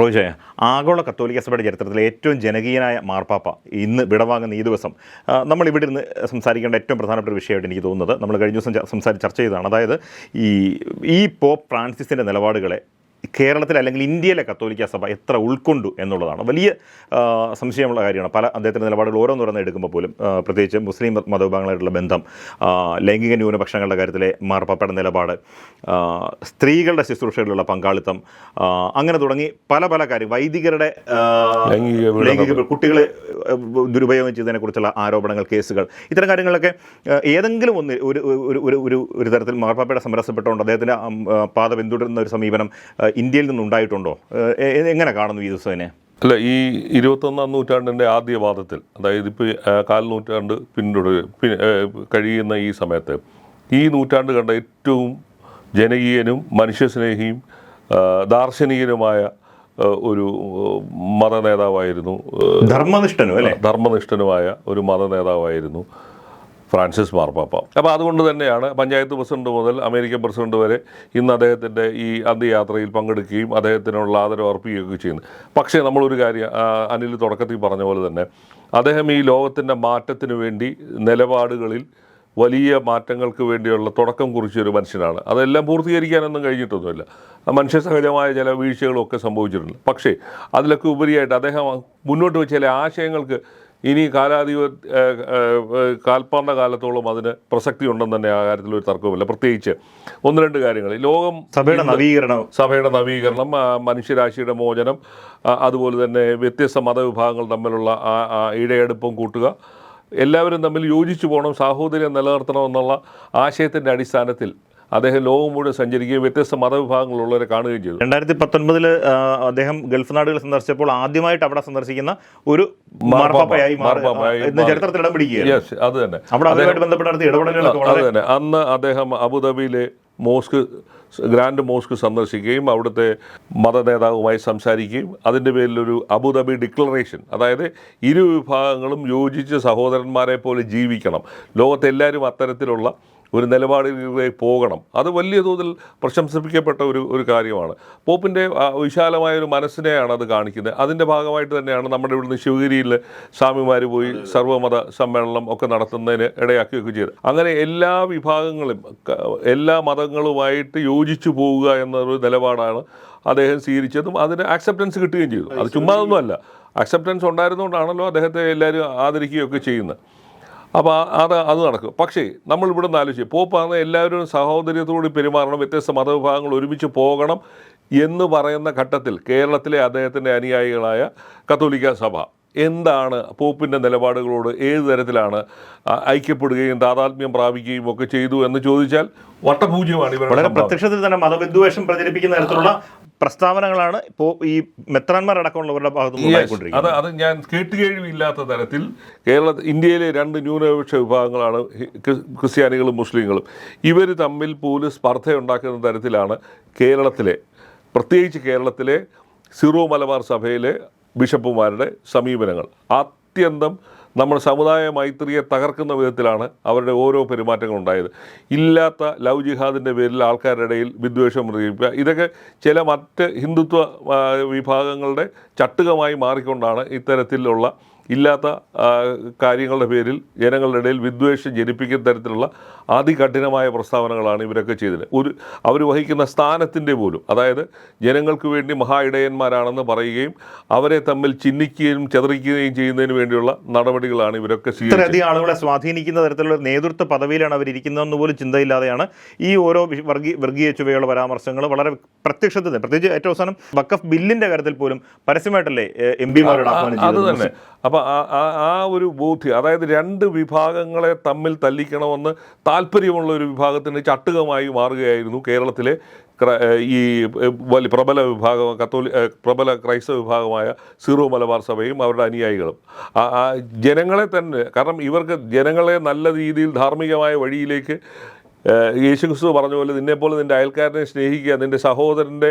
റോജയ ആഗോള കത്തോലിക്ക സഭയുടെ ചരിത്രത്തിലെ ഏറ്റവും ജനകീയനായ മാർപ്പാപ്പ ഇന്ന് വിടവാങ്ങുന്ന ഈ ദിവസം. നമ്മൾ ഇവിടെ ഇരുന്ന് സംസാരിക്കേണ്ട ഏറ്റവും പ്രധാനപ്പെട്ട വിഷയമായിട്ട് എനിക്ക് തോന്നുന്നത് നമ്മൾ കഴിഞ്ഞ ദിവസം സംസാരിച്ച് ചർച്ച ചെയ്തതാണ്. അതായത് ഈ ഈ പോപ്പ് ഫ്രാൻസിസിന്റെ നിലപാടുകളെ കേരളത്തിൽ അല്ലെങ്കിൽ ഇന്ത്യയിലെ കത്തോലിക്ക സഭ എത്ര ഉൾക്കൊണ്ടു എന്നുള്ളതാണ്. വലിയ സംശയമുള്ള കാര്യമാണ്. പല അദ്ദേഹത്തിന്റെ നിലപാടുകൾ ഓരോന്നോരോന്ന് എടുക്കുമ്പോൾ പോലും പ്രത്യേകിച്ച് മുസ്ലിം മത- മതവിഭാഗങ്ങളായിട്ടുള്ള ബന്ധം ലൈംഗിക ന്യൂനപക്ഷങ്ങളുടെ കാര്യത്തിലെ മാർപ്പാപ്പയുടെ നിലപാട് സ്ത്രീകളുടെ ശുശ്രൂഷകളിലുള്ള പങ്കാളിത്തം അങ്ങനെ തുടങ്ങി പല പല കാര്യം വൈദികരുടെ ലൈംഗിക കുട്ടികളെ ദുരുപയോഗം ചെയ്തതിനെ കുറിച്ചുള്ള ആരോപണങ്ങൾ കേസുകൾ ഇത്തരം കാര്യങ്ങളൊക്കെ ഏതെങ്കിലും ഒന്ന് ഒരു ഒരു ഒരു ഒരു തരത്തിൽ മാർപ്പാപ്പയുടെ സമരസപ്പെട്ടുകൊണ്ട് അദ്ദേഹത്തിന്റെ പാത പിന്തുടരുന്ന ഒരു സമീപനം ഇന്ത്യയിൽ നിന്നുണ്ടായിട്ടുണ്ടോ എങ്ങനെ കാണുന്നു ഈ ദിവസത്തിനെ അല്ല ഈ ഇരുപത്തൊന്നാം നൂറ്റാണ്ടിന്റെ ആദ്യ വാദത്തിൽ അതായത് ഇപ്പോൾ കാൽ നൂറ്റാണ്ട് പിന്തുടരു പി- കഴിയുന്ന ഈ സമയത്ത് ഈ നൂറ്റാണ്ട് കണ്ട ഏറ്റവും ജനകീയനും മനുഷ്യസ്നേഹിയും ദാർശനികനുമായ ഒരു മത നേതാവായിരുന്നു ധർമ്മനിഷ്ഠനു അല്ലേ? ധർമ്മനിഷ്ഠനുമായ ഒരു മത നേതാവായിരുന്നു ഫ്രാൻസിസ് മാർപ്പാപ്പ. അപ്പോൾ അതുകൊണ്ട് തന്നെയാണ് പഞ്ചായത്ത് പ്രസിഡന്റ് മുതൽ അമേരിക്കൻ പ്രസിഡന്റ് വരെ ഇന്ന് അദ്ദേഹത്തിന്റെ ഈ അന്ത്യയാത്രയിൽ പങ്കെടുക്കുകയും അദ്ദേഹത്തിനുള്ള ആദരവ് അർപ്പിക്കുകയൊക്കെ ചെയ്യുന്നത്. പക്ഷേ നമ്മളൊരു കാര്യം അനിൽ തുടക്കത്തിൽ പറഞ്ഞ പോലെ തന്നെ അദ്ദേഹം ഈ ലോകത്തിന്റെ മാറ്റത്തിന് വേണ്ടി നിലപാടുകളിൽ വലിയ മാറ്റങ്ങൾക്ക് വേണ്ടിയുള്ള തുടക്കം കുറിച്ചൊരു മനുഷ്യനാണ്. അതെല്ലാം പൂർത്തീകരിക്കാനൊന്നും കഴിഞ്ഞിട്ടൊന്നുമില്ല. ആ മനുഷ്യ സഹജമായ ചില വീഴ്ചകളൊക്കെ സംഭവിച്ചിട്ടുണ്ട്. പക്ഷേ അതിലൊക്കെ ഉപരിയായിട്ട് അദ്ദേഹം മുന്നോട്ട് വെച്ച ചില ആശയങ്ങൾക്ക് ഇനി കാലാധിപ കാൽപ്പാണ്ട കാലത്തോളം അതിന് പ്രസക്തി ഉണ്ടെന്ന് തന്നെ ആ കാര്യത്തിൽ ഒരു തർക്കവുമില്ല. പ്രത്യേകിച്ച് ഒന്ന് രണ്ട് കാര്യങ്ങൾ. ലോകം സഭയുടെ നവീകരണം. സഭയുടെ നവീകരണം മനുഷ്യരാശിയുടെ മോചനം അതുപോലെ തന്നെ വ്യത്യസ്ത മതവിഭാഗങ്ങൾ തമ്മിലുള്ള ആ ആ കൂട്ടുക എല്ലാവരും തമ്മിൽ യോജിച്ചു പോകണം സാഹോദര്യം നിലനിർത്തണമെന്നുള്ള ആശയത്തിന്റെ അടിസ്ഥാനത്തിൽ അദ്ദേഹം ലോകം മുഴുവൻ സഞ്ചരിക്കുകയും വ്യത്യസ്ത മതവിഭാഗങ്ങളുള്ളവരെ കാണുകയും ചെയ്തു. രണ്ടായിരത്തി പത്തൊൻപതിൽ അദ്ദേഹം ഗൾഫ് നാടുകൾ സന്ദർശിച്ചപ്പോൾ ആദ്യമായിട്ട് അവിടെ സന്ദർശിക്കുന്ന ഒരു ചരിത്രത്തിൽ ഇടം അത് തന്നെ. അവിടെ ബന്ധപ്പെട്ട അത് തന്നെ. അന്ന് അദ്ദേഹം അബുദാബിയിലെ മോസ്ക് ഗ്രാൻഡ് മോസ്ക് സന്ദർശിക്കുകയും അവിടുത്തെ മത നേതാവുമായി സംസാരിക്കുകയും അതിന്റെ പേരിലൊരു അബുദാബി ഡിക്ലറേഷൻ അതായത് ഇരു വിഭാഗങ്ങളും യോജിച്ച് സഹോദരന്മാരെ പോലെ ജീവിക്കണം. ലോകത്തെല്ലാവരും അത്തരത്തിലുള്ള ഒരു നിലപാടിലേക്ക് പോകണം. അത് വലിയ തോതിൽ പ്രശംസിപ്പിക്കപ്പെട്ട ഒരു ഒരു കാര്യമാണ്. പോപ്പിന്റെ വിശാലമായ ഒരു മനസ്സിനെയാണ് അത് കാണിക്കുന്നത്. അതിന്റെ ഭാഗമായിട്ട് തന്നെയാണ് നമ്മുടെ ഇവിടുന്ന് ശിവഗിരിയിൽ സ്വാമിമാർ പോയി സർവമത സമ്മേളനം ഒക്കെ നടത്തുന്നതിന് ഇടയാക്കുകയൊക്കെ ചെയ്തത്. അങ്ങനെ എല്ലാ വിഭാഗങ്ങളും എല്ലാ മതങ്ങളുമായിട്ട് യോജിച്ചു പോവുക എന്നൊരു നിലപാടാണ് അദ്ദേഹം സ്വീകരിച്ചതും അതിന് ആക്സെപ്റ്റൻസ് കിട്ടുകയും ചെയ്തു. അത് ചുമ്മാ ഒന്നുമല്ല അക്സെപ്റ്റൻസ് ഉണ്ടായിരുന്നുകൊണ്ടാണല്ലോ അദ്ദേഹത്തെ എല്ലാവരും ആദരിക്കുകയൊക്കെ ചെയ്യുന്നത്. അപ്പോൾ അത് അത് നടക്കും. പക്ഷേ നമ്മൾ ഇവിടെ നിന്ന് പോപ്പ് പോപ്പാണ് എല്ലാവരും സഹോദര്യത്തോട് പെരുമാറണം വ്യത്യസ്ത മതവിഭാഗങ്ങൾ ഒരുമിച്ച് പോകണം എന്ന് പറയുന്ന ഘട്ടത്തിൽ കേരളത്തിലെ അദ്ദേഹത്തിന്റെ അനുയായികളായ കത്തോലിക്ക സഭ എന്താണ് പോപ്പിന്റെ നിലപാടുകളോട് ഏത് തരത്തിലാണ് ഐക്യപ്പെടുകയും താതാത്മ്യം പ്രാപിക്കുകയും ഒക്കെ ചെയ്തു എന്ന് ചോദിച്ചാൽ വട്ടപൂജ്യമാണ് വളരെ പ്രത്യക്ഷത്തിൽ തന്നെ മതവിദ്വേഷം പ്രചരിപ്പിക്കുന്ന തരത്തിലുള്ള പ്രസ്താവനകളാണ് ഇപ്പോൾ ഈ മെത്രാന്മാർ അടക്കമുള്ളവരുടെ നിന്ന് Yes. ഉണ്ടായിക്കൊണ്ടിരിക്കുന്നത്. അത് അത് ഞാൻ കേട്ടുകേഴ്വിയില്ലാത്ത തരത്തിൽ കേരള ഇന്ത്യയിലെ രണ്ട് ന്യൂനപക്ഷ വിഭാഗങ്ങളാണ് ക്രിസ്ത്യാനികളും മുസ്ലിങ്ങളും. ഇവർ തമ്മിൽ പോലും സ്പർദ്ധയുണ്ടാക്കുന്ന തരത്തിലാണ് കേരളത്തിലെ പ്രത്യേകിച്ച് കേരളത്തിലെ സിറോ മലബാർ സഭയിലെ ബിഷപ്പുമാരുടെ സമീപനങ്ങൾ. അത്യന്തം നമ്മുടെ സമുദായ മൈത്രിയെ തകർക്കുന്ന വിധത്തിലാണ് അവരുടെ ഓരോ പെരുമാറ്റങ്ങളും ഉണ്ടായത്. ഇല്ലാത്ത ലവ് ജിഹാദിന്റെ പേരിൽ ആൾക്കാരുടെ ഇടയിൽ വിദ്വേഷം പ്രചരിപ്പിക്കുക ഇതൊക്കെ ചില മറ്റ് ഹിന്ദുത്വ വിഭാഗങ്ങളുടെ ചട്ടുകമായി മാറിക്കൊണ്ടാണ് ഇത്തരത്തിലുള്ള ഇല്ലാത്ത കാര്യങ്ങളുടെ പേരിൽ ജനങ്ങളുടെ ഇടയിൽ വിദ്വേഷം ജനിപ്പിക്കുന്ന തരത്തിലുള്ള അതികഠിനമായ പ്രസ്താവനകളാണ് ഇവരൊക്കെ ചെയ്തത്. ഒരു അവർ വഹിക്കുന്ന സ്ഥാനത്തിന്റെ പോലും അതായത് ജനങ്ങൾക്ക് വേണ്ടി മഹാ ഇടയന്മാരാണെന്ന് പറയുകയും അവരെ തമ്മിൽ ചിഹ്നിക്കുകയും ചെതറിക്കുകയും ചെയ്യുന്നതിന് വേണ്ടിയുള്ള നടപടികളാണ് ഇവരൊക്കെ ഇത്രയധികം ആളുകളെ സ്വാധീനിക്കുന്ന തരത്തിലുള്ള നേതൃത്വ പദവിയിലാണ് അവർ ഇരിക്കുന്നതെന്ന് പോലും ചിന്തയില്ലാതെയാണ് ഈ ഓരോ വർഗീ വർഗീയ വർഗീയ ചുവയുള്ള പരാമർശങ്ങൾ വളരെ പ്രത്യക്ഷത്തിൽ പ്രത്യേകിച്ച് ഏറ്റവും അവസാനം വക്കഫ് ബില്ലിന്റെ കാര്യത്തിൽ പോലും പരസ്യമായിട്ടല്ലേ എം പിമാരുടെ അത് തന്നെ. അപ്പം ആ ആ- ഒരു ബോധ്യം അതായത് രണ്ട് വിഭാഗങ്ങളെ തമ്മിൽ തല്ലിക്കണമെന്ന് താല്പര്യമുള്ള ഒരു വിഭാഗത്തിന് ചട്ടുകമായി മാറുകയായിരുന്നു കേരളത്തിലെ ഈ വലിയ പ്രബല വിഭാഗം കത്തോലി പ്രബല ക്രൈസ്തവ വിഭാഗമായ സീറോ മലബാർ സഭയും അവരുടെ അനുയായികളും. ജനങ്ങളെ തന്നെ കാരണം ഇവർക്ക് ജനങ്ങളെ നല്ല രീതിയിൽ ധാർമ്മികമായ വഴിയിലേക്ക് യേശു യേശുക്രിസ്തു പറഞ്ഞ പോലെ നിന്നെപ്പോലെ നിന്റെ അയൽക്കാരനെ സ്നേഹിക്കുക നിന്റെ സഹോദരന്റെ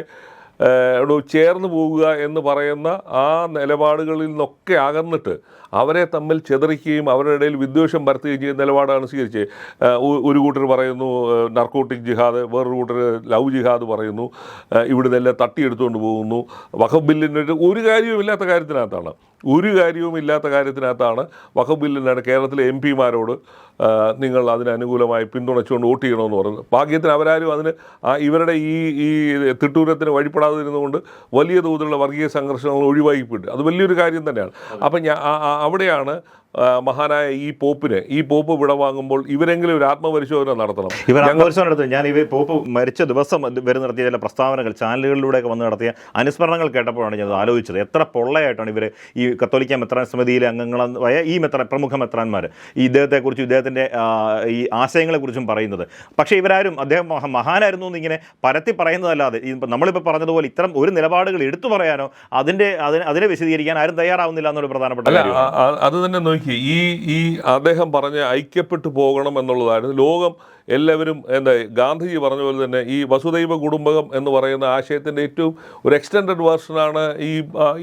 ചേർന്ന് പോവുക എന്ന് പറയുന്ന ആ നിലപാടുകളിൽ നിന്നൊക്കെ അകന്നിട്ട് അവരെ തമ്മിൽ ചെതറിക്കുകയും അവരുടെ ഇടയിൽ വിദ്വേഷം പരത്തുകയും ചെയ്യുന്ന നിലപാടാണ് സ്വീകരിച്ചത്. ഒരു കൂട്ടർ പറയുന്നു നർക്കോട്ടിക് ജിഹാദ് വേറൊരു കൂട്ടർ ലവ് ജിഹാദ് പറയുന്നു ഇവിടുന്ന് എല്ലാം തട്ടിയെടുത്തുകൊണ്ട് പോകുന്നു. വഖബ് ബില്ലിന്റെ ഒരു കാര്യവും ഇല്ലാത്ത കാര്യത്തിനകത്താണ്. ഒരു കാര്യവും ഇല്ലാത്ത കാര്യത്തിനകത്താണ് വഖഫ് ബില്ലിനാണ് കേരളത്തിലെ എം പിമാരോട് നിങ്ങൾ അതിന് അനുകൂലമായി പിന്തുണച്ചുകൊണ്ട് വോട്ട് ചെയ്യണമെന്ന് പറയുന്നത് ഭാഗ്യത്തിന് അവരാരും അതിന് ഇവരുടെ ഈ ഈ തിട്ടൂരത്തിന് വഴിപ്പെടാതിരുന്നുകൊണ്ട് വലിയ തോതിലുള്ള വർഗീയ സംഘർഷങ്ങൾ ഒഴിവാക്കിപ്പോയിട്ട് അത് വലിയൊരു കാര്യം തന്നെയാണ്. അപ്പം ഞാൻ അവിടെയാണ് മഹാനായ ഈ പോപ്പിന് ഈ പോപ്പ് വിടവാങ്ങുമ്പോൾ ഇവരെങ്കിലും ഒരു ആത്മപരിശോധന നടത്തണം. ഇവർ ആത്മപരിശോധന നടത്തും. ഞാൻ ഇവർ പോപ്പ് മരിച്ച ദിവസം വരെ നടത്തിയ ചില പ്രസ്താവനകൾ ചാനലുകളിലൂടെയൊക്കെ വന്ന് നടത്തിയ അനുസ്മരണങ്ങൾ കേട്ടപ്പോഴാണ് ഞാൻ ആലോചിച്ചത്. എത്ര പൊള്ളയായിട്ടാണ് ഇവർ ഈ കത്തോലിക്ക മെത്രാൻ സമിതിയിലെ അംഗങ്ങളായ ഈ മെത്ര പ്രമുഖ മെത്രാന്മാർ ഈ ഇദ്ദേഹത്തെക്കുറിച്ചും ഇദ്ദേഹത്തിന്റെ ഈ ആശയങ്ങളെക്കുറിച്ചും പറയുന്നത്. പക്ഷേ ഇവരാരും അദ്ദേഹം മഹ- മഹാനായിരുന്നു എന്നിങ്ങനെ പരത്തി പറയുന്നതല്ലാതെ നമ്മളിപ്പോൾ പറഞ്ഞതുപോലെ ഇത്തരം ഒരു നിലപാടുകൾ എടുത്തു പറയാനോ അതിന്റെ അതിനെ അതിനെ വിശദീകരിക്കാൻ ആരും തയ്യാറാവുന്നില്ല എന്നൊരു പ്രധാനപ്പെട്ട അത് തന്നെ നോക്കി ഈ ഈ അദ്ദേഹം പറഞ്ഞ ഐക്യപ്പെട്ടു പോകണം എന്നുള്ളതായിരുന്നു. ലോകം എല്ലാവരും എന്താ ഗാന്ധിജി പറഞ്ഞ പോലെ തന്നെ ഈ വസുദൈവ കുടുംബകം എന്ന് പറയുന്ന ആശയത്തിന്റെ ഏറ്റവും ഒരു എക്സ്റ്റെൻഡഡ് വേർഷനാണ് ഈ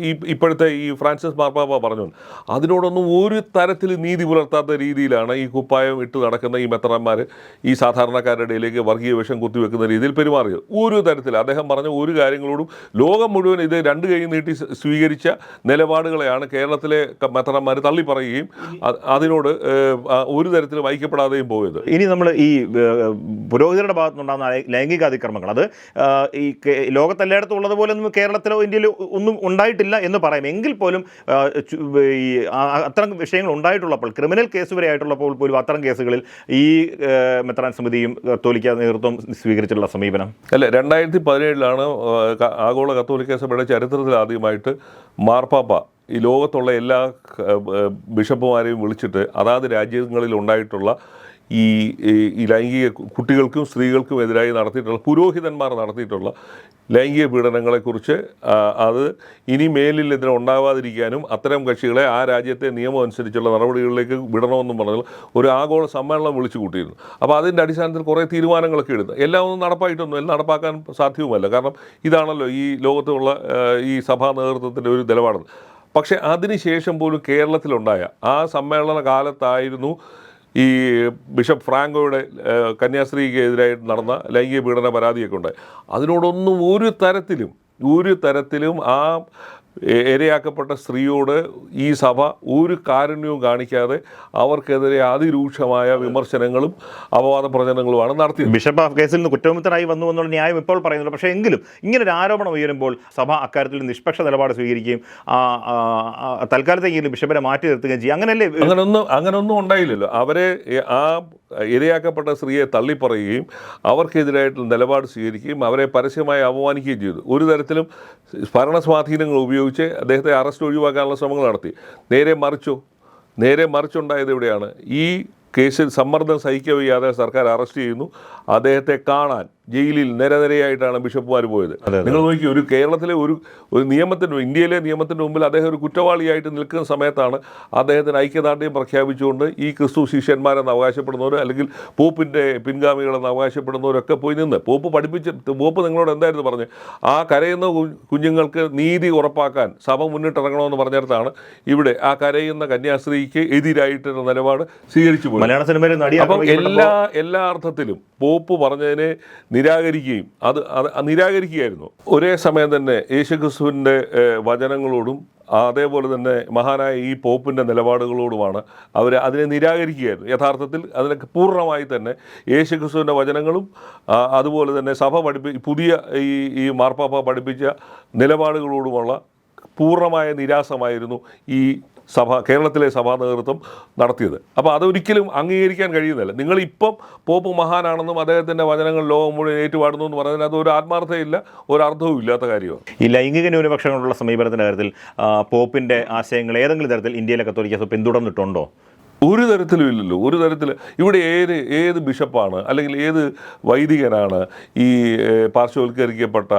ഈ ഇപ്പോഴത്തെ ഈ ഫ്രാൻസിസ് മാർപ്പാപ്പ പറഞ്ഞു അതിനോടൊന്നും ഒരു തരത്തിൽ നീതി പുലർത്താത്ത രീതിയിലാണ് ഈ കുപ്പായം ഇട്ട് നടക്കുന്ന ഈ മെത്രന്മാർ ഈ സാധാരണക്കാരുടെ ഇടയിലേക്ക് വർഗീയ വിഷം കുത്തിവെക്കുന്ന രീതിയിൽ പെരുമാറിയത്. ഒരു തരത്തിൽ അദ്ദേഹം പറഞ്ഞ ഒരു കാര്യങ്ങളോടും ലോകം മുഴുവൻ ഇത് രണ്ട് കൈ നീട്ടി സ്വീകരിച്ച നിലപാടുകളെയാണ് കേരളത്തിലെ മെത്രാന്മാർ മെത്രന്മാർ തള്ളി പറയുകയും അതിനോട് ഒരു തരത്തിൽ ഐക്യപ്പെടാതെയും പോയത്. ഇനി നമ്മൾ ഈ പുരോഹിതരുടെ ഭാഗത്തുനിന്നുണ്ടാകുന്ന ലൈംഗിക അതിക്രമങ്ങൾ. അത് ഈ ലോകത്തെല്ലായിടത്തും ഉള്ളതുപോലെ ഒന്നും കേരളത്തിലോ ഇന്ത്യയിലോ ഒന്നും ഉണ്ടായിട്ടില്ല എന്ന് പറയാം. എങ്കിൽ പോലും ഈ അത്തരം വിഷയങ്ങൾ ഉണ്ടായിട്ടുള്ളപ്പോൾ ക്രിമിനൽ കേസ് വരെ ആയിട്ടുള്ളപ്പോൾ പോലും അത്തരം കേസുകളിൽ ഈ മെത്രാൻ സമിതിയും കത്തോലിക്ക നേതൃത്വം സ്വീകരിച്ചിട്ടുള്ള സമീപനം? അല്ല രണ്ടായിരത്തി പതിനേഴിലാണ് ആഗോള കത്തോലിക്ക സഭയുടെ ചരിത്രത്തിൽ ആദ്യമായിട്ട് മാർപ്പാപ്പ ഈ ലോകത്തുള്ള എല്ലാ ബിഷപ്പുമാരെയും വിളിച്ചിട്ട് അതാത് രാജ്യങ്ങളിൽ ഉണ്ടായിട്ടുള്ള ഈ ഈ- ലൈംഗിക കുട്ടികൾക്കും സ്ത്രീകൾക്കും എതിരായി നടത്തിയിട്ടുള്ള പുരോഹിതന്മാർ നടത്തിയിട്ടുള്ള ലൈംഗിക പീഡനങ്ങളെക്കുറിച്ച് അത് ഇനി മേലിൽ ഇതിന് ഉണ്ടാവാതിരിക്കാനും അത്തരം കക്ഷികളെ ആ രാജ്യത്തെ നിയമം അനുസരിച്ചുള്ള നടപടികളിലേക്ക് വിടണമെന്നും പറഞ്ഞാൽ ഒരു ആഗോള സമ്മേളനം വിളിച്ചു കൂട്ടിയിരുന്നു. അപ്പോൾ അതിന്റെ അടിസ്ഥാനത്തിൽ കുറേ തീരുമാനങ്ങളൊക്കെ എടുത്തു. എല്ലാം ഒന്നും നടപ്പായിട്ടൊന്നും എല്ലാം നടപ്പാക്കാൻ സാധ്യവുമല്ല. കാരണം ഇതാണല്ലോ ഈ ലോകത്തുള്ള ഈ സഭാ നേതൃത്വത്തിന്റെ ഒരു നിലപാട്. പക്ഷേ അതിനുശേഷം പോലും കേരളത്തിലുണ്ടായ ആ സമ്മേളന കാലത്തായിരുന്നു ഈ ബിഷപ്പ് ഫ്രാങ്കോയുടെ കന്യാസ്ത്രീക്ക് എതിരായിട്ട് നടന്ന ലൈംഗിക പീഡന പരാതിയൊക്കെ ഉണ്ട്. അതിനോടൊന്നും ഒരു തരത്തിലും ഒരു തരത്തിലും ആ ഇരയാക്കപ്പെട്ട സ്ത്രീയോട് ഈ സഭ ഒരു കാരുണ്യവും കാണിക്കാതെ അവർക്കെതിരെ അതിരൂക്ഷമായ വിമർശനങ്ങളും അപവാദ പ്രചരണങ്ങളുമാണ് നടത്തിയത്. ബിഷപ്പ് ആ കേസിൽ നിന്ന് കുറ്റവിമുക്തനായി വന്നു എന്നുള്ള ന്യായം ഇപ്പോൾ പറയുന്നുണ്ട്. പക്ഷേ എങ്കിലും ഇങ്ങനൊരു ഒരു ആരോപണം ഉയരുമ്പോൾ സഭ അക്കാര്യത്തിൽ നിഷ്പക്ഷ നിലപാട് സ്വീകരിക്കുകയും തൽക്കാലത്തെങ്കിലും ബിഷപ്പിനെ മാറ്റി നിർത്തുകയും ചെയ്യും. അങ്ങനെയല്ലേ അങ്ങനൊന്നും അങ്ങനൊന്നും ഉണ്ടായില്ലല്ലോ. അവരെ ആ ഇരയാക്കപ്പെട്ട സ്ത്രീയെ തള്ളിപ്പറയുകയും അവർക്കെതിരായിട്ടുള്ള നിലപാട് സ്വീകരിക്കുകയും അവരെ പരസ്യമായി അപമാനിക്കുകയും ചെയ്തു. ഒരു തരത്തിലും ഭരണസ്വാധീനങ്ങൾ ഉപയോഗിച്ച് അദ്ദേഹത്തെ അറസ്റ്റ് ഒഴിവാക്കാനുള്ള ശ്രമങ്ങൾ നടത്തി. നേരെ മറിച്ചു? നേരെ മറിച്ചുണ്ടായത് എവിടെയാണ്? ഈ കേസിൽ സമ്മർദ്ദം സഹിക്കവയ്യാതെ സർക്കാർ അറസ്റ്റ് ചെയ്യുന്നു. അദ്ദേഹത്തെ കാണാൻ ജയിലിൽ നിരനിരയായിട്ടാണ് ബിഷപ്പുമാർ പോയത്. നിങ്ങൾ നോക്കി ഒരു കേരളത്തിലെ ഒരു ഒരു നിയമത്തിന്റെ ഇന്ത്യയിലെ നിയമത്തിന്റെ മുമ്പിൽ അദ്ദേഹം ഒരു കുറ്റവാളിയായിട്ട് നിൽക്കുന്ന സമയത്താണ് അദ്ദേഹത്തിന് ഐക്യദാർഢ്യം പ്രഖ്യാപിച്ചുകൊണ്ട് ഈ ക്രിസ്തു ശിഷ്യന്മാരെന്ന് അവകാശപ്പെടുന്നവർ അല്ലെങ്കിൽ പോപ്പിന്റെ പിൻഗാമികളെന്ന് അവകാശപ്പെടുന്നവരൊക്കെ പോയി നിന്ന്. പോപ്പ് പഠിപ്പിച്ച് പോപ്പ് നിങ്ങളോട് എന്തായിരുന്നു പറഞ്ഞ്? ആ കരയുന്ന കുഞ്ഞുങ്ങൾക്ക് നീതി ഉറപ്പാക്കാൻ സഭ മുന്നിട്ടിറങ്ങണമെന്ന് പറഞ്ഞിടത്താണ് ഇവിടെ ആ കരയുന്ന കന്യാസ്ത്രീക്ക് എതിരായിട്ടുള്ള നിലപാട് സ്വീകരിച്ചു പോയി മലയാള സിനിമയിൽ എല്ലാ എല്ലാ അർത്ഥത്തിലും പോപ്പ് പറഞ്ഞതിനെ നിരാകരിക്കുകയും അത് നിരാകരിക്കുകയായിരുന്നു. ഒരേ സമയം തന്നെ യേശുക്രിസ്തുവിന്റെ വചനങ്ങളോടും അതേപോലെ തന്നെ മഹാനായ ഈ പോപ്പിന്റെ നിലപാടുകളോടുമാണ് അവർ അതിനെ നിരാകരിക്കുകയായിരുന്നു. യഥാർത്ഥത്തിൽ അതിനൊക്കെ പൂർണമായി തന്നെ യേശുക്രിസ്തുവിന്റെ വചനങ്ങളും അതുപോലെ തന്നെ സഭ പഠിപ്പി പുതിയ ഈ ഈ മാർപ്പാപ്പ പഠിപ്പിച്ച നിലപാടുകളോടുമുള്ള പൂർണമായ നിരാസമായിരുന്നു ഈ സഭ കേരളത്തിലെ സഭാ നേതൃത്വം നടത്തിയത്. അപ്പോൾ അതൊരിക്കലും അംഗീകരിക്കാൻ കഴിയുന്നില്ല. നിങ്ങളിപ്പം പോപ്പ് മഹാനാണെന്നും അദ്ദേഹത്തിന്റെ വചനങ്ങൾ ലോകം മുഴുവൻ ഏറ്റുപാടുന്നു എന്ന് പറയുന്നതിനകത്ത് അതൊരു ആത്മാർത്ഥയില്ല ഒരു അർത്ഥവും ഇല്ലാത്ത കാര്യമാണ്. ഈ ലൈംഗിക ന്യൂനപക്ഷങ്ങളുള്ള സമീപനത്തിന്റെ കാര്യത്തിൽ പോപ്പിന്റെ ആശയങ്ങൾ ഏതെങ്കിലും തരത്തിൽ ഇന്ത്യയിലെ കത്തോലിക്ക സഭ പിന്തുടർന്നിട്ടുണ്ടോ? ഒരു തരത്തിലും ഇല്ലല്ലോ. ഒരു തരത്തിൽ ഇവിടെ ഏത് ഏത് ബിഷപ്പാണ് അല്ലെങ്കിൽ ഏത് വൈദികനാണ് ഈ പാർശ്വവൽക്കരിക്കപ്പെട്ട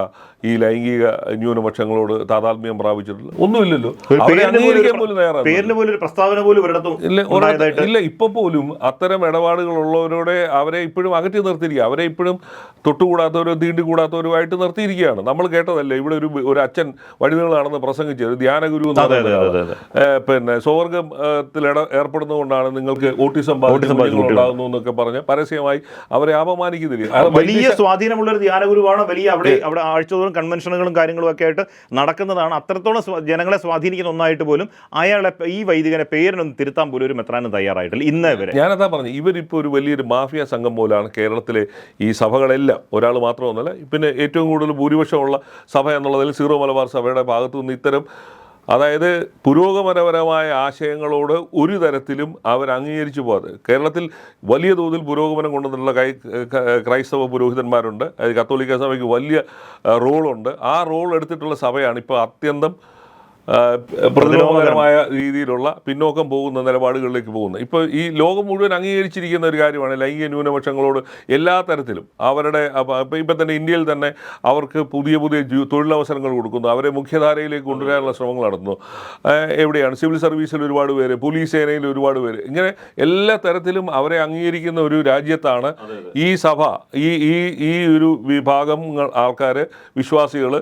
ഈ ലൈംഗിക ന്യൂനപക്ഷങ്ങളോട് താതാത്മ്യം പ്രാപിച്ചിട്ടില്ല ഒന്നുമില്ലല്ലോ. പേരിന് പോലും ഒരു പ്രസ്താവന പോലും ഇല്ല ഇല്ല ഇപ്പൊ പോലും അത്തരം ഇടപാടുകളുള്ളവരോടെ അവരെ ഇപ്പോഴും അകറ്റി നിർത്തിയിരിക്കുക. അവരെ ഇപ്പോഴും തൊട്ടുകൂടാത്തവരോ തീണ്ടിക്കൂടാത്തവരുമായിട്ട് നിർത്തിയിരിക്കുകയാണ്. നമ്മൾ കേട്ടതല്ലേ ഇവിടെ ഒരു ഒരു അച്ഛൻ വഴിനീളാണെന്ന് പ്രസംഗിച്ച് ഒരു ധ്യാനഗുരു. പിന്നെ സ്വർഗത്തിൽ ഏർപ്പെടുന്നതുകൊണ്ടാണ് നിങ്ങൾക്ക് ഓട്ടിസം ഉണ്ടാകുന്നു എന്നൊക്കെ പറഞ്ഞ് പരസ്യമായി അവരെ അപമാനിക്കുന്നില്ല വലിയ സ്വാധീനമുള്ള ഒരു ധ്യാനഗുരുവാണ് വലിയ അവിടെ അവിടെ ആഴ്ചതോറും കൺവെൻഷനുകളും കാര്യങ്ങളും ഒക്കെ ആയിട്ട് നടക്കുന്നതാണ്. അത്രത്തോളം ജനങ്ങളെ സ്വാധീനിക്കുന്ന ഒന്നായിട്ട് പോലും അയാളെ ഈ വൈദികനെ പേരിനൊന്നും തിരുത്താൻ പോലും ഒരു മെത്രാനും തയ്യാറായിട്ടില്ല. ഇന്നേ വരെ ഞാനതാ പറഞ്ഞു ഇവരിപ്പോൾ ഒരു വലിയൊരു മാഫിയ സംഘം പോലാണ് കേരളത്തിലെ ഈ സഭകളെല്ലാം. ഒരാൾ മാത്രമൊന്നുമല്ല പിന്നെ ഏറ്റവും കൂടുതൽ ഭൂരിപക്ഷമുള്ള സഭ എന്നുള്ളതിൽ സീറോ മലബാർ സഭയുടെ ഭാഗത്തു നിന്ന് ഇത്തരം അതായത് പുരോഗമനപരമായ ആശയങ്ങളോട് ഒരു തരത്തിലും അവർ അംഗീകരിച്ചു പോകാതെ. കേരളത്തിൽ വലിയ തോതിൽ പുരോഗമനം കൊണ്ടുവന്നിട്ടുള്ള കൈ ക്രൈസ്തവ പുരോഹിതന്മാരുണ്ട്. അതായത് കത്തോലിക്ക സഭയ്ക്ക് വലിയ റോളുണ്ട്. ആ റോൾ എടുത്തിട്ടുള്ള സഭയാണ് ഇപ്പോൾ അത്യന്തം ആ, പ്രതിലോമകരമായ രീതിയിലുള്ള പിന്നോക്കം പോകുന്ന നിലപാടുകളിലേക്ക് പോകുന്നത് ഇപ്പോൾ ഈ ലോകം മുഴുവൻ അംഗീകരിച്ചിരിക്കുന്ന ഒരു കാര്യമാണ് ലൈംഗിക ന്യൂനപക്ഷങ്ങളോട് എല്ലാ തരത്തിലും അവരുടെ ഇപ്പം ഇപ്പം തന്നെ ഇന്ത്യയിൽ തന്നെ അവർക്ക് പുതിയ പുതിയ തൊഴിലവസരങ്ങൾ കൊടുക്കുന്നു. അവരെ മുഖ്യധാരയിലേക്ക് കൊണ്ടുവരാനുള്ള ശ്രമങ്ങൾ നടത്തുന്നു എവിടെയാണ്? സിവിൽ സർവീസിൽ ഒരുപാട് പേര് പോലീസ് സേനയിൽ ഒരുപാട് പേര്. ഇങ്ങനെ എല്ലാ തരത്തിലും അവരെ അംഗീകരിക്കുന്ന ഒരു രാജ്യത്താണ് ഈ സഭ. ഈ ഈ ഈ ഒരു വിഭാഗം ആൾക്കാർ വിശ്വാസികൾ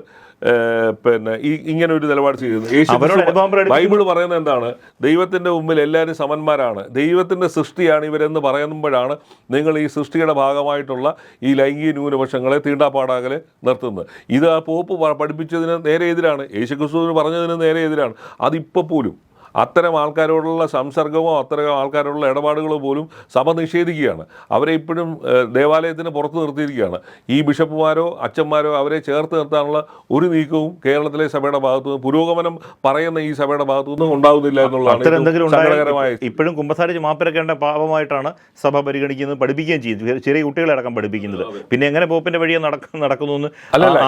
പിന്നെ ഈ ഇങ്ങനെ ഒരു നിലപാട് ചെയ്യുന്നത്. ബൈബിൾ പറയുന്നത് എന്താണ്? ദൈവത്തിന്റെ മുമ്പിൽ എല്ലാവരും സമന്മാരാണ്. ദൈവത്തിന്റെ സൃഷ്ടിയാണ് ഇവരെന്ന് പറയുമ്പോഴാണ് നിങ്ങൾ ഈ സൃഷ്ടിയുടെ ഭാഗമായിട്ടുള്ള ഈ ലൈംഗിക ന്യൂനപക്ഷങ്ങളെ തീണ്ടാപ്പാടാകലെ നിർത്തുന്നത്. ഇത് ആ പോപ്പ് പഠിപ്പിച്ചതിന് നേരെ എതിരാണ്. യേശുക്രിസ്തുവിന് പറഞ്ഞതിന് നേരെ എതിരാണ്. അതിപ്പോൾ പോലും അത്തരം ആൾക്കാരോടുള്ള സംസർഗമോ അത്തരം ആൾക്കാരോടുള്ള ഇടപാടുകളോ പോലും സഭ നിഷേധിക്കുകയാണ്. അവരെ ഇപ്പോഴും ദേവാലയത്തിന് പുറത്ത് നിർത്തിയിരിക്കുകയാണ്. ഈ ബിഷപ്പുമാരോ അച്ഛന്മാരോ അവരെ ചേർത്ത് നിർത്താനുള്ള ഒരു നീക്കവും കേരളത്തിലെ സഭയുടെ ഭാഗത്തു നിന്ന് പുരോഗമനം പറയുന്ന ഈ സഭയുടെ ഭാഗത്തു നിന്നും ഉണ്ടാകുന്നില്ല എന്നുള്ളതാണ് ഇപ്പോഴും കുമ്പസാരിച്ച് മാപ്പിരക്കേണ്ട പാപമായിട്ടാണ് സഭ പരിഗണിക്കുന്നത് പഠിപ്പിക്കുകയും ചെയ്യുന്നത് ചെറിയ കുട്ടികളെ അടക്കം പഠിപ്പിക്കുന്നത്. പിന്നെ എങ്ങനെ പോപ്പിന്റെ വഴിയെ നടക്കുന്നു എന്ന് അല്ലല്ല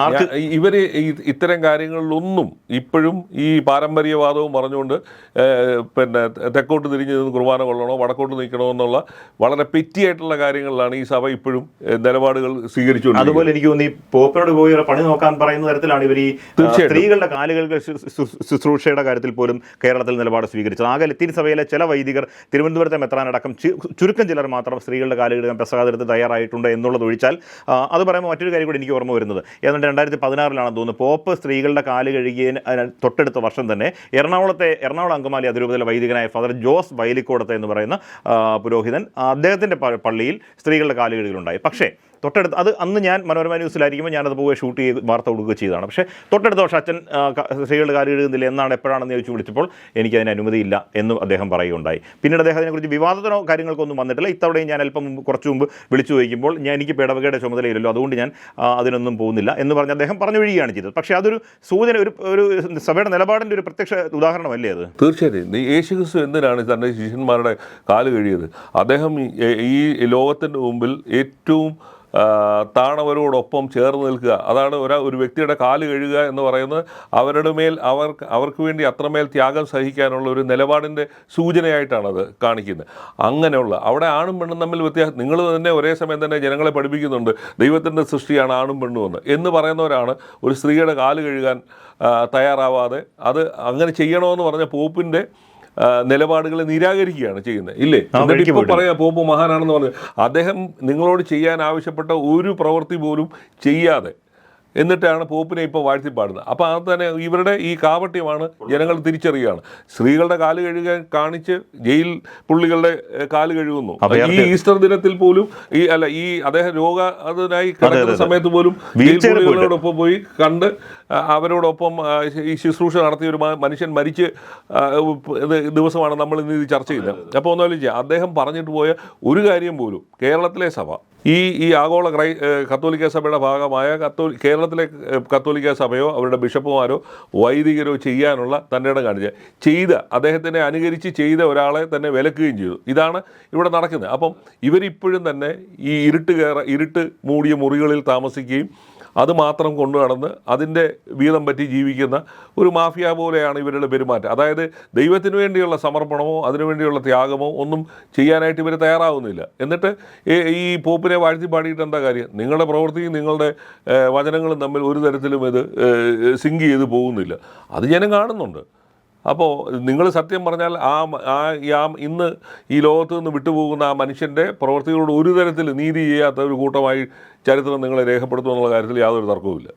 ഇവർ ഇത്തരം കാര്യങ്ങളിലൊന്നും ഇപ്പോഴും ഈ പാരമ്പര്യവാദവും പറഞ്ഞുകൊണ്ട് പിന്നെ തെക്കോട്ട് തിരിഞ്ഞ് നിന്ന് കുർബാന കൊള്ളണോ വടക്കോട്ട് നിൽക്കണോ എന്നുള്ള വളരെ പെറ്റിയായിട്ടുള്ള കാര്യങ്ങളിലാണ് ഈ സഭ ഇപ്പോഴും നിലപാടുകൾ സ്വീകരിച്ചു അതുപോലെ എനിക്ക് തോന്നി പോപ്പറോട് പോപ്പിനോട് പോയി പണി നോക്കാൻ പറയുന്ന തരത്തിലാണ് ഇവർ ഈ സ്ത്രീകളുടെ കാലുകൾക്ക് ശുശ്രൂഷയുടെ കാര്യത്തിൽ പോലും കേരളത്തിൽ നിലപാട് സ്വീകരിച്ചത്. ആകെ ലത്തീൻ സഭയിലെ ചില വൈദികർ തിരുവനന്തപുരത്തെ മെത്രാനടക്കം ചുരുക്കം ചിലർ മാത്രം സ്ത്രീകളുടെ കാലുകൾ പ്രസാദത്ത് തയ്യാറായിട്ടുണ്ട് എന്നുള്ളത് ഒഴിച്ചാൽ അത് പറയുമ്പോൾ മറ്റൊരു കാര്യം കൂടി എനിക്ക് ഓർമ്മ വരുന്നത്. ഏതാണ്ട് രണ്ടായിരത്തി പതിനാറിലാണെന്ന് തോന്നുന്നു. പോപ്പ് സ്ത്രീകളുടെ കാൽ കഴുകിയ തൊട്ടടുത്ത വർഷം തന്നെ എറണാകുളത്തെ എറണാകുളം അങ്കമാലി അതിരൂപതയിലെ വൈദികനായ ഫാദർ ജോസ് വൈലിക്കോടത്തെ എന്ന് പറയുന്ന പുരോഹിതൻ അദ്ദേഹത്തിന്റെ പള്ളിയിൽ സ്ത്രീകളുടെ കാൽ കഴുകലുണ്ടായി പക്ഷേ തൊട്ടടുത്ത് അത് അന്ന് ഞാൻ മനോരമ ന്യൂസിലായിരിക്കുമ്പോൾ ഞാനത് പോയി ഷൂട്ട് ചെയ്ത് വാർത്ത കൊടുക്കുക ചെയ്തതാണ്. പക്ഷേ തൊട്ടടുത്ത വർഷം അച്ഛൻ സ്ത്രീകളുടെ കാര്യം എഴുതുന്നില്ല എന്നാണ് എപ്പോഴാണെന്ന് ചോദിച്ചു വിളിച്ചപ്പോൾ എനിക്ക് അതിന് അനുമതിയില്ല എന്നും അദ്ദേഹം പറയുകയുണ്ടായി. പിന്നീട് അദ്ദേഹം അതിനെക്കുറിച്ച് വിവാദത്തിനോ കാര്യങ്ങൾക്കൊന്നും വന്നിട്ടില്ല. ഇത്തവണയും ഞാൻ അല്പം കുറച്ച് മുമ്പ് വിളിച്ചു ചോദിക്കുമ്പോൾ ഞാൻ എനിക്ക് പേടവകയുടെ ചുമതലയില്ലല്ലോ അതുകൊണ്ട് ഞാൻ അതിനൊന്നും പോകുന്നില്ല എന്ന് പറഞ്ഞ് അദ്ദേഹം പറഞ്ഞു വഴിയാണ് ചെയ്തത്. പക്ഷേ അതൊരു സൂചന ഒരു ഒരു സഭയുടെ നിലപാടിന്റെ ഒരു പ്രത്യക്ഷ ഉദാഹരണമല്ലേ അത്? തീർച്ചയായിട്ടും. ഈ യേശുക്രിസ്തു എന്തിനാണ് തന്റെ ശിഷ്യന്മാരുടെ കാൽ കഴിയത് അദ്ദേഹം ഈ- ലോകത്തിന്റെ മുമ്പിൽ ഏറ്റവും താണവരോടൊപ്പം ചേർന്ന് നിൽക്കുക. അതാണ് ഒരാ ഒരു വ്യക്തിയുടെ കാൽ കഴുകുക എന്ന് പറയുന്നത്. അവരുടെ മേൽ അവർക്ക് അവർക്ക് വേണ്ടി അത്രമേൽ ത്യാഗം സഹിക്കാനുള്ള ഒരു നിലപാടിന്റെ സൂചനയായിട്ടാണ് അത് കാണിക്കുന്നത്. അങ്ങനെയുള്ള അവിടെ ആണും പെണ്ണും തമ്മിൽ വ്യത്യാസം നിങ്ങൾ തന്നെ ഒരേ സമയം തന്നെ ജനങ്ങളെ പഠിപ്പിക്കുന്നുണ്ട്. ദൈവത്തിന്റെ സൃഷ്ടിയാണ് ആണും പെണ്ണും എന്ന്. എന്ന് പറയുന്നവരാണ് ഒരു സ്ത്രീയുടെ കാൽ കഴുകാൻ തയ്യാറാവാതെ അത് അങ്ങനെ ചെയ്യണമെന്ന് പറഞ്ഞ പോപ്പിന്റെ നിലപാടുകളെ നിരാകരിക്കുകയാണ് ചെയ്യുന്നത്. ഇല്ലേ? എന്നിട്ട് ഇപ്പോൾ. പറയാം പോപ്പ് മഹാനാണെന്ന് പറഞ്ഞു. അദ്ദേഹം നിങ്ങളോട് ചെയ്യാൻ ആവശ്യപ്പെട്ട ഒരു പ്രവൃത്തി പോലും ചെയ്യാതെ എന്നിട്ടാണ് പോപ്പിനെ ഇപ്പോൾ വാഴ്ത്തി പാടുന്നത് അപ്പോൾ അത് തന്നെ ഇവരുടെ ഈ കാപട്യമാണ് ജനങ്ങൾ തിരിച്ചറിയുകയാണ്. സ്ത്രീകളുടെ കാൽ കഴുകാൻ കാണിച്ച് ജയിൽ പുള്ളികളുടെ കാൽ കഴുകുന്നു. ഈ ഈസ്റ്റർ ദിനത്തിൽ പോലും ഈ അല്ല ഈ അദ്ദേഹം രോഗ അതിനായി കിടക്കുന്ന സമയത്ത് പോലും ജയിൽ പുള്ളികളോടൊപ്പം പോയി കണ്ട് അവരോടൊപ്പം ഈ ശുശ്രൂഷ നടത്തിയ ഒരു മനുഷ്യൻ മരിച്ച് ദിവസമാണ് നമ്മൾ ഇന്ന് ഇത് ചർച്ച ചെയ്യുന്നത്. അപ്പോൾ ഒന്നാലും ചെയ്യാം. അദ്ദേഹം പറഞ്ഞിട്ട് പോയ ഒരു കാര്യം പോലും കേരളത്തിലെ സഭ ഈ ഈ ആഗോള ക്രൈ കത്തോലിക്ക സഭയുടെ ഭാഗമായ കത്തോ കേരളത്തിലെ കത്തോലിക്ക സഭയോ അവരുടെ ബിഷപ്പുമാരോ വൈദികരോ ചെയ്യാനുള്ള തന്റെ ഇടം കാണിച്ച ചെയ്ത അദ്ദേഹത്തിനെ അനുകരിച്ച് ചെയ്ത ഒരാളെ തന്നെ വിലക്കുകയും ചെയ്തു. ഇതാണ് ഇവിടെ നടക്കുന്നത്. അപ്പം ഇവരിപ്പോഴും തന്നെ ഈ ഇരുട്ട് കയറ ഇരുട്ട് മൂടിയ മുറികളിൽ താമസിക്കുകയും അത് മാത്രം കൊണ്ടു നടന്ന് അതിന്റെ വീതം പറ്റി ജീവിക്കുന്ന ഒരു മാഫിയ പോലെയാണ് ഇവരുടെ പെരുമാറ്റം. അതായത് ദൈവത്തിന് വേണ്ടിയുള്ള സമർപ്പണമോ അതിനുവേണ്ടിയുള്ള ത്യാഗമോ ഒന്നും ചെയ്യാനായിട്ട് ഇവർ തയ്യാറാവുന്നില്ല. എന്നിട്ട് ഈ- പോപ്പിനെ വാഴ്ത്തി പാടിയിട്ട് എന്താ കാര്യം? നിങ്ങളുടെ പ്രവൃത്തിയും നിങ്ങളുടെ വചനങ്ങളും തമ്മിൽ ഒരു തരത്തിലും ഇത് സിങ്ക് ചെയ്ത് പോകുന്നില്ല. അത് ജനം കാണുന്നുണ്ട്. അപ്പോൾ നിങ്ങൾ സത്യം പറഞ്ഞാൽ ആ ആ ഇന്ന് ഈ ലോകത്ത് നിന്ന് വിട്ടുപോകുന്ന ആ മനുഷ്യന്റെ പ്രവൃത്തികളോട് ഒരു തരത്തിൽ നീതി ചെയ്യാത്ത ഒരു കൂട്ടമായി ചരിത്രം നിങ്ങളെ രേഖപ്പെടുത്തുമെന്നുള്ള കാര്യത്തിൽ യാതൊരു തർക്കവുമില്ല.